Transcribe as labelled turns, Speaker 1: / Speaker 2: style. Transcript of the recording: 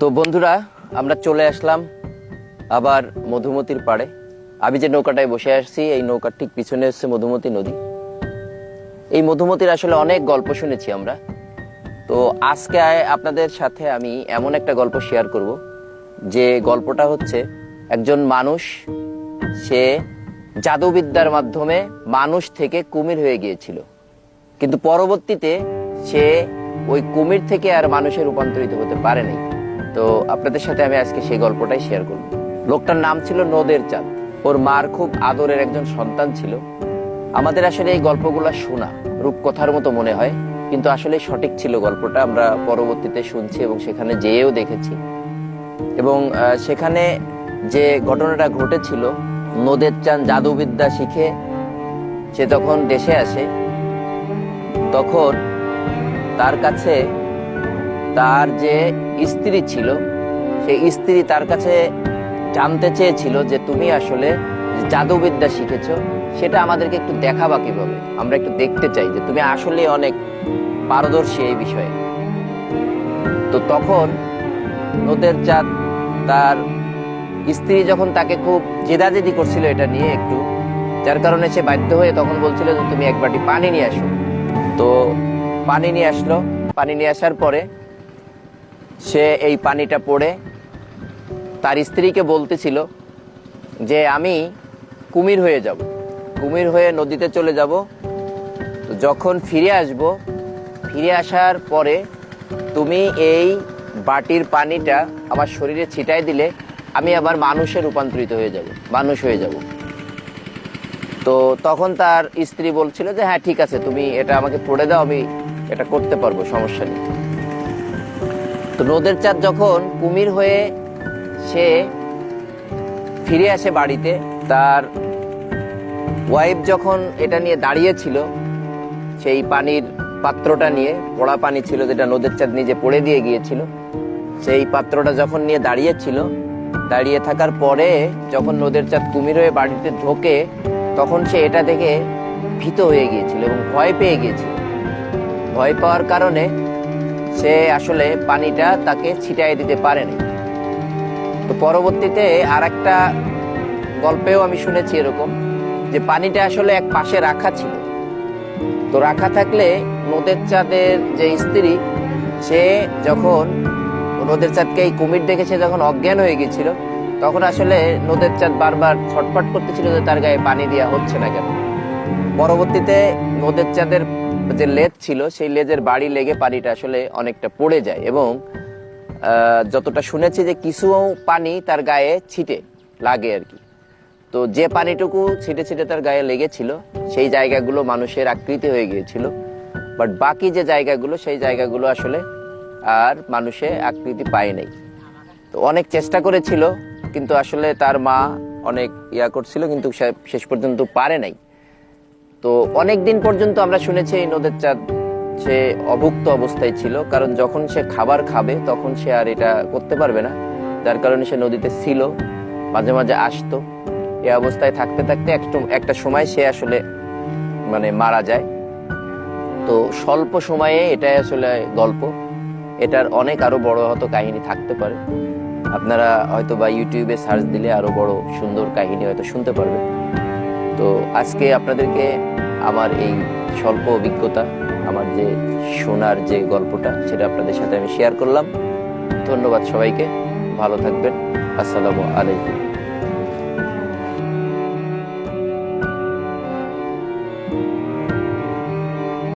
Speaker 1: তো বন্ধুরা, আমরা চলে আসলাম আবার মধুমতির পাড়ে। আমি যে নৌকাটায় বসে আসছি এই নৌকার ঠিক পিছনে হচ্ছে মধুমতি নদী। এই মধুমতির আসলে অনেক গল্প শুনেছি আমরা। তো আজকে আপনাদের সাথে আমি এমন একটা গল্প শেয়ার করব, যে গল্পটা হচ্ছে একজন মানুষ, সে জাদুবিদ্যার মাধ্যমে মানুষ থেকে কুমির হয়ে গিয়েছিল। কিন্তু পরবর্তীতে সে ওই কুমির থেকে আর মানুষে রূপান্তরিত হতে পারেনি। তো আপনাদের সাথে আমি আজকে সেই গল্পটাই শেয়ার করব। লোকটার নাম ছিল নদের চাঁদ। ওর মার খুব আদরের একজন সন্তান ছিল। আমাদের আসলে এই গল্পগুলো শোনা রূপকথার মতো মনে হয়, কিন্তু আসলে সঠিক ছিল গল্পটা আমরা পরবর্তীতে শুনছি এবং সেখানে যেয়েও দেখেছি। এবং সেখানে যে ঘটনাটা ঘটেছিল, নদের চান জাদুবিদ্যা শিখে সে যখন দেশে আসে, তখন তার কাছে তার যে স্ত্রী ছিল, সেই স্ত্রী তার কাছে জানতে চেয়েছিল যে তুমি আসলে জাদুবিদ্যা শিখেছো, সেটা আমাদেরকে একটু দেখাবা কীভাবে? আমরা একটু দেখতে চাই যে তুমি আসলে অনেক পারদর্শী এই বিষয়ে। তো তখন নদের চাঁদ তার স্ত্রী যখন তাকে খুব জেদাজেদি করছিল এটা নিয়ে একটু, যার কারণে সে বাধ্য হয়ে তখন বলছিল যে তুমি এক বাটি পানি নিয়ে আসো। তো পানি নিয়ে আসলো, পানি নিয়ে আসার পরে সে এই পানিটা পড়ে তার স্ত্রীকে বলতেছিল যে আমি কুমির হয়ে যাব। কুমির হয়ে নদীতে চলে যাব। তো যখন ফিরে আসব, ফিরে আসার পরে তুমি এই বাটির পানিটা আমার শরীরে ছিটাই দিলে আমি আবার মানুষে রূপান্তরিত হয়ে যাব, মানুষ হয়ে যাব। তো তখন তার স্ত্রী বলছিল যে হ্যাঁ ঠিক আছে, তুমি এটা আমাকে পড়ে দাও, আমি এটা করতে পারব, সমস্যা নেই। তো নদের চাঁদ যখন কুমির হয়ে সে ফিরে আসে বাড়িতে, তার ওয়াইফ যখন এটা নিয়ে দাঁড়িয়েছিল, সেই পানির পাত্রটা নিয়ে, পোড়া পানি ছিল যেটা নদের চাঁদ নিজে পড়ে দিয়ে গিয়েছিল, সেই পাত্রটা যখন নিয়ে দাঁড়িয়েছিল, দাঁড়িয়ে থাকার পরে যখন নদের চাঁদ কুমির হয়ে বাড়িতে ঢোকে, তখন সে এটা দেখে ভীত হয়ে গিয়েছিল এবং ভয় পেয়ে গিয়েছিল। ভয় পাওয়ার কারণে সে আসলে পানিটা তাকে ছিটাই দিতে পারেনি তো পরবর্তীতে আর একটা গল্পেও আমি শুনেছি এরকম যে পানিটা আসলে এক পাশে রাখা ছিল। তো রাখা থাকলে নদের চাঁদের যে স্ত্রী, সে যখন নদের চাঁদকে এই কুমির দেখে সে যখন অজ্ঞান হয়ে গেছিল তখন আসলে নদের চাঁদ বারবার ছটফট করতেছিল যে তার গায়ে পানি দেওয়া হচ্ছে না কেন। পরবর্তীতে নদের চাঁদের যে লেজ ছিল, সেই লেজের বাড়ি লেগে পানিটা আসলে অনেকটা পড়ে যায় এবং যতটা শুনেছি যে কিছু পানি তার গায়ে ছিটে লাগে আর কি। তো যে পানিটুকু ছিটে ছিটে তার গায়ে লেগেছিল, সেই জায়গাগুলো মানুষের আকৃতি হয়ে গিয়েছিল। বাট বাকি যে জায়গাগুলো, সেই জায়গাগুলো আসলে আর মানুষে আকৃতি পায় নাই। তো অনেক চেষ্টা করেছিল, কিন্তু আসলে তার মা অনেক ইয়া করছিল, কিন্তু শেষ পর্যন্ত পারে নাই। তো অনেক দিন পর্যন্ত আমরা শুনেছি এই নদের চাঁদ সে অভুক্ত অবস্থায় ছিল, কারণ যখন সে খাবার খাবে, তখন সে আর এটা করতে পারবে না। যার কারণে সে নদীতে ছিল, মাঝে মাঝে আসতো। এ অবস্থায় থাকতে থাকতে একটু- সময় সে আসলে মানে মারা যায়। তো স্বল্প সময়ে এটাই আসলে গল্প। এটার অনেক আরও বড় হয়তো কাহিনী থাকতে পারে। আপনারা হয়তো বা ইউটিউবে সার্চ দিলে আরও বড় সুন্দর কাহিনী হয়তো শুনতে পারবেন। তো আজকে আপনাদেরকে আমার এই স্বল্প অভিজ্ঞতা, আমার যে শোনার যে গল্পটা, সেটা আপনাদের সাথে আমি শেয়ার করলাম। ধন্যবাদ সবাইকে। ভালো থাকবেন। আসসালামু আলাইকুম।